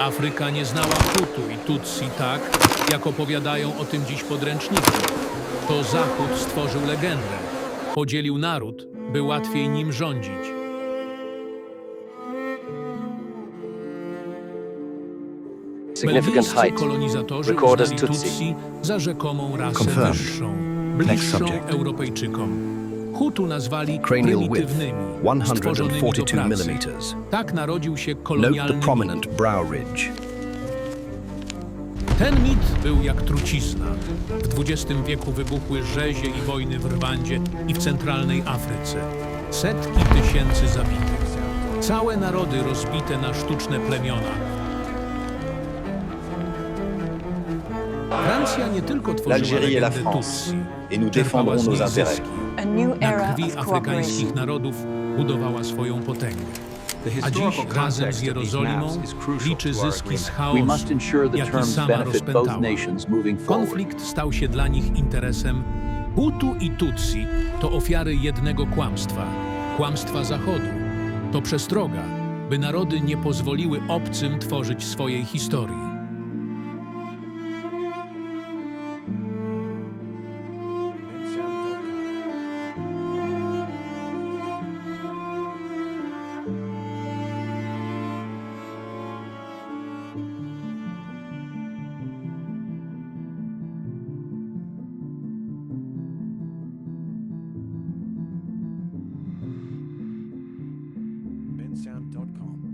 Afryka nie znała Hutu i Tutsi tak, jak opowiadają o tym dziś podręczniki. To Zachód stworzył legendę. Podzielił naród, by łatwiej nim rządzić. Significant height. kolonizatorzy Record as uznali Tutsi. Za rzekomą rasę Confirmed. wyższą, Next bliższą subject. Europejczykom. Hutu nazwali Cranial width prymitywnymi, stworzonymi do 142 pracy. millimeters. Tak narodził się Note the prominent brow ridge. Ten mit był jak trucizna. W XX wieku wybuchły rzezie i wojny w Rwandzie i w centralnej Afryce. Setki tysięcy zabitych. Całe narody rozbite na sztuczne plemiona. Francja nie tylko tworzyła L'Algérie et la legendę France. Tutsi. Et nous czerpała défendrons z nos nich zyski. A new Na krwi afrykańskich narodów budowała swoją potęgę. A dziś razem z Jerozolimą liczy zyski z chaosu, jaki sama rozpętała. Konflikt stał się dla nich interesem. Hutu i Tutsi to ofiary jednego kłamstwa kłamstwa Zachodu. To przestroga, by narody nie pozwoliły obcym tworzyć swojej historii. sound.com.